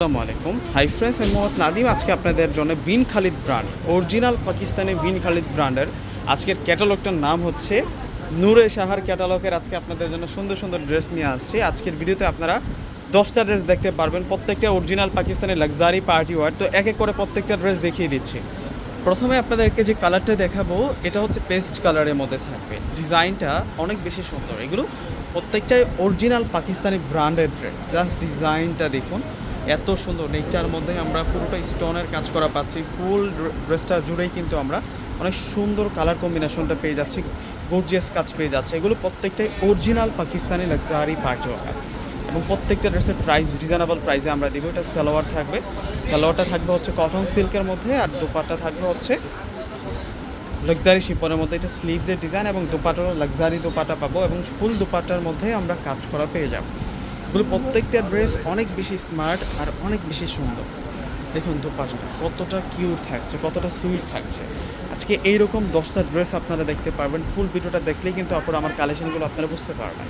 আসসালামু আলাইকুম। Hi friends, আমি মোহাম্মদ নাদিম। আজকে আপনাদের জন্য বিন খালিদ ব্র্যান্ড, অরিজিনাল পাকিস্তানি বিন খালিদ ব্র্যান্ডের আজকের ক্যাটালগটার নাম হচ্ছে নূরে সাহার ক্যাটালগের। আজকে আপনাদের জন্য সুন্দর সুন্দর ড্রেস নিয়ে আসছি। আজকের ভিডিওতে আপনারা দশটা ড্রেস দেখতে পারবেন। প্রত্যেকটা original Pakistani luxury party wear. তো এক এক করে প্রত্যেকটা ড্রেস দেখিয়ে দিচ্ছি। প্রথমে আপনাদেরকে যে কালারটা দেখাবো, এটা হচ্ছে পেস্ট কালারের মধ্যে থাকবে। ডিজাইনটা অনেক বেশি সুন্দর। এগুলো প্রত্যেকটাই অরিজিনাল পাকিস্তানি ব্র্যান্ডের ড্রেস। জাস্ট ডিজাইনটা দেখুন। এত সুন্দর নেচার মধ্যে আমরা পুরোটা স্টোনের কাজ করা পাচ্ছি। ফুল ড্রেসটা জুড়েই কিন্তু আমরা অনেক সুন্দর কালার কম্বিনেশনটা পেয়ে যাচ্ছি, গর্জিয়াস কাজ পেয়ে যাচ্ছে। এগুলো প্রত্যেকটাই original Pakistani luxury party wear এবং প্রত্যেকটা ড্রেসের প্রাইস রিজনেবল প্রাইসে আমরা দিব। এটা সালোয়ার থাকবে। সালোয়ারটা থাকবে হচ্ছে কটন সিল্কের মধ্যে আর দোপাট্টা থাকবে হচ্ছে লাক্সারি শিপনের মধ্যে। এটা স্লিভসের ডিজাইন এবং দোপাটারও লাক্সারি দোপাটা পাবো এবং ফুল দোপাটার মধ্যে আমরা কাজ করা পেয়ে যাব। প্রত্যেকটা ড্রেস অনেক বেশি স্মার্ট আর অনেক বেশি সুন্দর। দেখুন দোপাটাটা কতটা কিউট থাকছে, কতটা সুইট থাকছে। আজকে এইরকম দশটা ড্রেস আপনারা দেখতে পারবেন ফুল ভিডিওটা দেখলেই কিন্তু আপনারা আমার কালেকশনগুলো আপনারা বুঝতে পারবেন।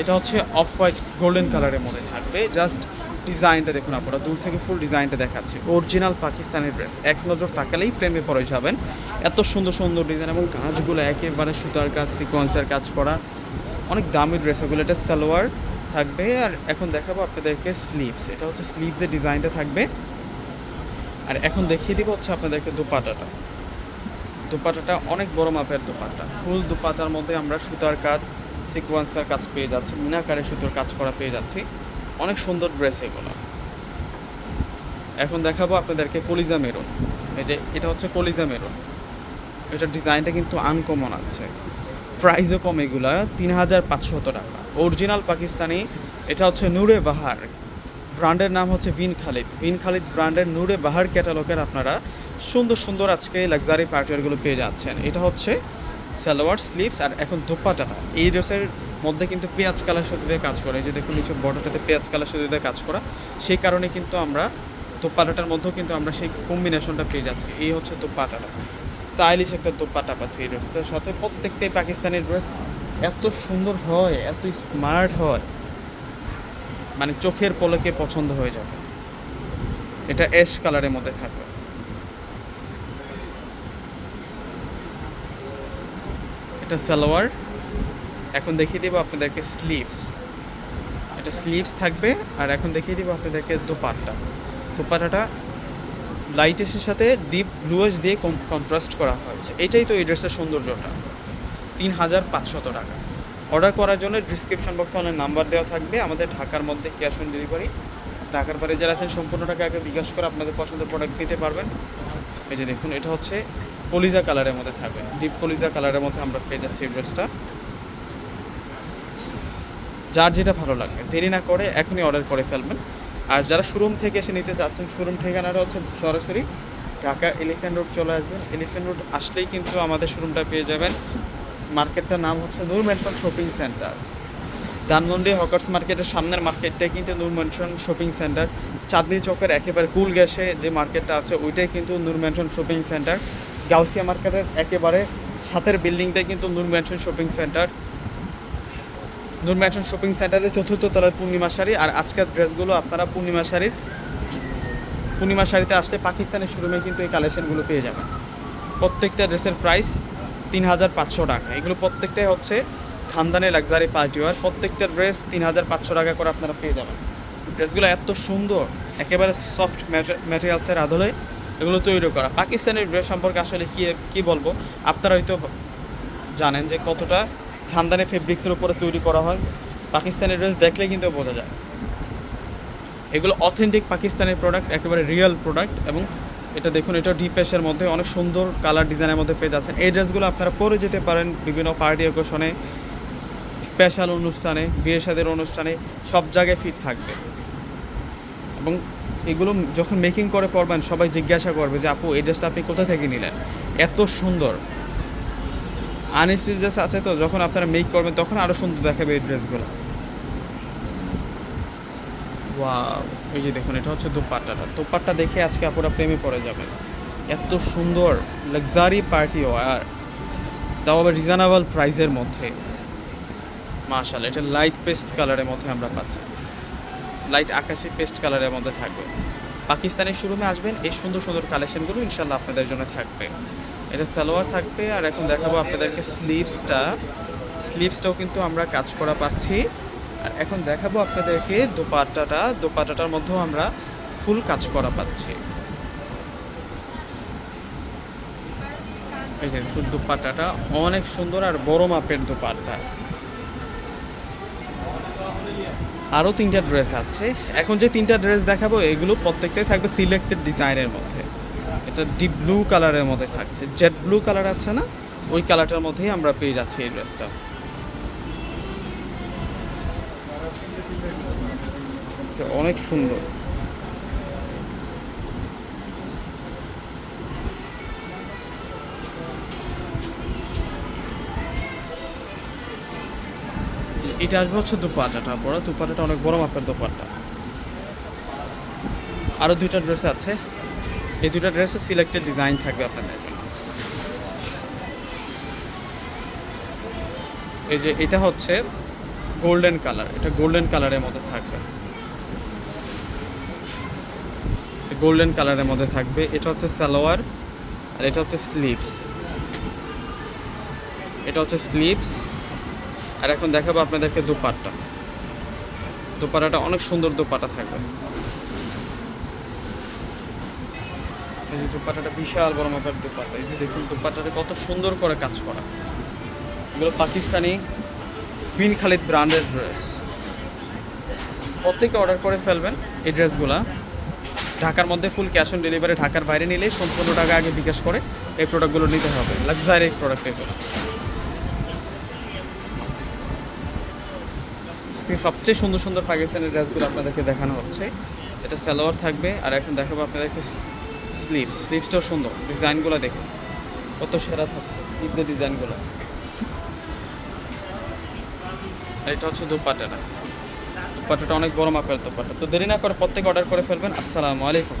এটা হচ্ছে অফ হোয়াইট গোল্ডেন কালারের মধ্যে থাকবে জাস্ট ডিজাইনটা দেখুন আপনারা, দূর থেকে ফুল ডিজাইনটা দেখাচ্ছি। অরিজিনাল পাকিস্তানি ড্রেস এক নজর তাকালেই প্রেমে পড়ে যাবেন। এত সুন্দর সুন্দর ডিজাইন এবং কাজগুলো একেবারে সুতার কাজ সিকোয়েন্সের কাজ করা, অনেক দামি ড্রেস এগুলো এটা সালোয়ার থাকবে আর এখন দেখাবো আপনাদেরকে স্লিভস এটা হচ্ছে স্লিভসের ডিজাইনটা থাকবে। আর এখন দেখিয়ে দিব হচ্ছে আপনাদেরকে দুপাটাটা। দুপাটাটা অনেক বড় মাপের দুপাটা। ফুল দুপাটার মধ্যে আমরা সুতার কাজ সিকোয়েন্সের কাজ পেয়ে যাচ্ছি মিনাকারে সুতোর কাজ করা পেয়ে যাচ্ছি। অনেক সুন্দর ড্রেস এগুলো। এখন দেখাবো আপনাদেরকে কলিজা মেরুন। এই যে এটা হচ্ছে কলিজা মেরুন। এটার ডিজাইনটা কিন্তু আনকমন আছে। প্রাইসও কম এগুলা, তিন হাজার পাঁচশত টাকা। অরিজিনাল পাকিস্তানি, এটা হচ্ছে নূরে বাহার। ব্র্যান্ডের নাম হচ্ছে ভিন খালিদ। ভিন খালিদ ব্র্যান্ডের নূরে বাহার ক্যাটালগের আপনারা সুন্দর সুন্দর আজকে লাক্সারি পার্টিওয়ারগুলো পেয়ে যাচ্ছেন। এটা হচ্ছে সালোয়ার স্লিভস আর এখন দোপাটাটা এই ড্রেসের মধ্যে কিন্তু পেঁয়াজ কালার সুতো দিয়ে কাজ করে। যে দেখুন নিচে বর্ডারটাতে পেঁয়াজ কালার সুতো দিয়ে কাজ করা। সেই কারণে কিন্তু আমরা দোপাটাটার মধ্যেও কিন্তু আমরা সেই কম্বিনেশনটা পেয়ে যাচ্ছি। এই হচ্ছে দোপাটাটা। স্টাইলিশ একটা দোপাটা পাচ্ছি এই ড্রেসটার সাথে। প্রত্যেকটাই পাকিস্তানি ড্রেস এত সুন্দর হয়, এত স্মার্ট হয়। মানে চোখের পলকে পছন্দ হয়ে যাবে। এটা অ্যাশ কালারের মধ্যে থাকবে। এটা সালোয়ার। এখন দেখিয়ে দেবো আপনাদেরকে স্লিভস এটা স্লিভস থাকবে, আর এখন দেখিয়ে দেবো আপনাদেরকে দোপাট্টা। দোপাট্টাটা লাইটের সাথে ডিপ ব্লুয়েস দিয়ে কন্ট্রাস্ট করা হয়েছে। এটাই তো এই ড্রেসের সৌন্দর্যটা। তিন হাজার পাঁচশত টাকা। অর্ডার করার জন্য ডিসক্রিপশন বক্সে অনেক নাম্বার দেওয়া থাকবে। আমাদের ঢাকার মধ্যে ক্যাশ অন ডেলিভারি ঢাকার পরে যারা আছেন, সম্পূর্ণ টাকা আগে বিকাশ করে আপনাদের পছন্দের প্রোডাক্ট নিতে পারবেন। এই যে দেখুন, এটা হচ্ছে কলিজা কালারের মধ্যে থাকবে। ডিপ কলিজা কালারের মধ্যে আমরা পেয়ে যাচ্ছি এই ড্রেসটা যার যেটা ভালো লাগবে। দেরি না করে এখনই অর্ডার করে ফেলবেন। আর যারা শোরুম থেকে এসে নিতে চাচ্ছেন শোরুম ঠিকানাটা হচ্ছে সরাসরি ঢাকা এলিফ্যান্ট রোড চলে আসবেন। এলিফ্যান্ট রোড আসলেই কিন্তু আমাদের শোরুমটা পেয়ে যাবেন। মার্কেটটার নাম হচ্ছে Noor mansion shopping centre. Dhanmondi hawkers মার্কেটের সামনের মার্কেটটাই কিন্তু Noor mansion shopping centre. Chandni চকের একেবারে কুল গ্যাসে যে মার্কেটটা আছে, ওইটাই কিন্তু Noor mansion shopping centre. Gausia মার্কেটের একেবারে সাথের বিল্ডিংটাই কিন্তু Noor mansion shopping centre. Noor mansion shopping সেন্টারের চতুর্থ তলার পূর্ণিমা শাড়ি আর আজকের ড্রেসগুলো আপনারা পূর্ণিমা শাড়ির পূর্ণিমা শাড়িতে আসলে পাকিস্তানের শোরুমে কিন্তু এই কালেকশনগুলো পেয়ে যাবেন। প্রত্যেকটা ড্রেসের প্রাইস তিন হাজার পাঁচশো টাকা। এগুলো প্রত্যেকটাই হচ্ছে খানদানি লাক্সারি পার্টি ওয়ার। প্রত্যেকটা ড্রেস তিন হাজার পাঁচশো টাকা করে আপনারা পেয়ে যাবেন। ড্রেসগুলো এত সুন্দর, একেবারে সফট ম্যাটেরিয়ালসের আদলে এগুলো তৈরি করা। পাকিস্তানের ড্রেস সম্পর্কে আসলে কী কী বলব? আপনারা হয়তো জানেন যে কতটা খানদানি ফেব্রিক্সের উপরে তৈরি করা হয়। পাকিস্তানি ড্রেস দেখলে কিন্তু বোঝা যায়। এগুলো অথেন্টিক পাকিস্তানের প্রোডাক্ট একেবারে রিয়েল প্রোডাক্ট এবং এটা দেখুন, এটা ডিপ ডিপেশের মধ্যে অনেক সুন্দর কালার ডিজাইনের মধ্যে পেয়ে যাচ্ছেন। এই ড্রেসগুলো আপনারা পরে যেতে পারেন বিভিন্ন পার্টি অকেশনে স্পেশাল অনুষ্ঠানে বিয়ে সাদের অনুষ্ঠানে, সব জায়গায় ফিট থাকবে। এবং এগুলো যখন মেকিং করে পড়বেন সবাই জিজ্ঞাসা করবে যে, আপু, এই ড্রেসটা আপনি কোথা থেকে নিলেন? এত সুন্দর। আনস্টিচেস আছে তো, যখন আপনারা মেক করবেন, তখন আরও সুন্দর দেখাবে এই ড্রেসগুলো। ওয়াও এই যে দেখুন, এটা হচ্ছে দোপাট্টাটা। দোপাট্টা দেখে আজকে আপুরা প্রেমে পড়ে যাবে এত সুন্দর লাক্সারি পার্টি ওয়ার তাও আবার রিজনেবল প্রাইসের মধ্যে। মাশাল এটা লাইট পেস্ট কালারের মধ্যে আমরা পাচ্ছি। লাইট আকাশি পেস্ট কালারের মধ্যে থাকবে। পাকিস্তানের শোরুমে আসবেন, এই সুন্দর সুন্দর কালেকশনগুলো ইনশাল্লাহ আপনাদের জন্য থাকবে। এটা সালোয়ার থাকবে, আর এখন দেখাবো আপনাদেরকে স্লিভসটা স্লিভসটাও কিন্তু আমরা কাজ করা পাচ্ছি। আর এখন দেখাবো আপনাদেরকে দোপাট্টাটা। দোপাট্টাটার মধ্যেও আমরা ফুল কাজ করা পাচ্ছি। এই যে দোপাট্টাটা অনেক সুন্দর আর বড় মাপের দোপাট্টা। আরও তিনটা ড্রেস আছে। এখন যে তিনটা ড্রেস দেখাবো, এগুলো প্রত্যেকটাই থাকবে সিলেক্টেড ডিজাইনের মধ্যে। এটা ডিপ ব্লু কালারের মধ্যে থাকছে। জেড ব্লু কালার আছে না? ওই কালারটার মধ্যেই আমরা পেয়ে যাচ্ছি এই ড্রেসটা। অনেক সুন্দর। এটা আসবে হচ্ছে দুপাটাটা, বড় দুপাটাটা, অনেক বড় মাপের দুপাটা আরও দুইটা ড্রেস আছে। এই দুইটা ড্রেসও সিলেক্টেড ডিজাইন থাকবে আপনাদের এই যে এটা হচ্ছে গোল্ডেন কালার এটা গোল্ডেন কালারের মধ্যে থাকবে। গোল্ডেন কালারের মধ্যে থাকবে। এটা হচ্ছে সালোয়ার আর এটা হচ্ছে স্লিভস। এটা হচ্ছে স্লিভস। আর এখন দেখাবো আপনাদেরকে দুপাট্টা। দুপাট্টাটা অনেক সুন্দর দুপাটা থাকবে। এই যে দুপাট্টাটা বিশাল বড় মাপের দুপাটা এই যে দেখুন দুপাট্টাটা কত সুন্দর করে কাজ করা। এগুলো পাকিস্তানি বিন খালিদ ব্র্যান্ডের ড্রেস প্রত্যেকে অর্ডার করে ফেলবেন এই ড্রেসগুলা ঢাকার মধ্যে ফুল ক্যাশ অন ডেলিভারি ঢাকার বাইরে নিলে সম্পূর্ণ টাকা আগে বিকাশ করে এই প্রোডাক্টগুলো নিতে হবে। লাক্সারি প্রোডাক্ট এগুলো সবচেয়ে সুন্দর সুন্দর পাকিস্তানের ড্রেসগুলো আপনাদেরকে দেখানো হচ্ছে। এটা সালোয়ার থাকবে আর এখন দেখাবো আপনাদেরকে স্লিভ স্লিভসটাও সুন্দর। ডিজাইনগুলো দেখুন। কত সেরা থাকছে স্লিভদের ডিজাইনগুলো এটা হচ্ছে দুপাটাটা। দুপাটাটা অনেক বড় মাপের দুপাটা তো দেরি না করে প্রত্যেকে অর্ডার করে ফেলবেন। আসসালামু আলাইকুম।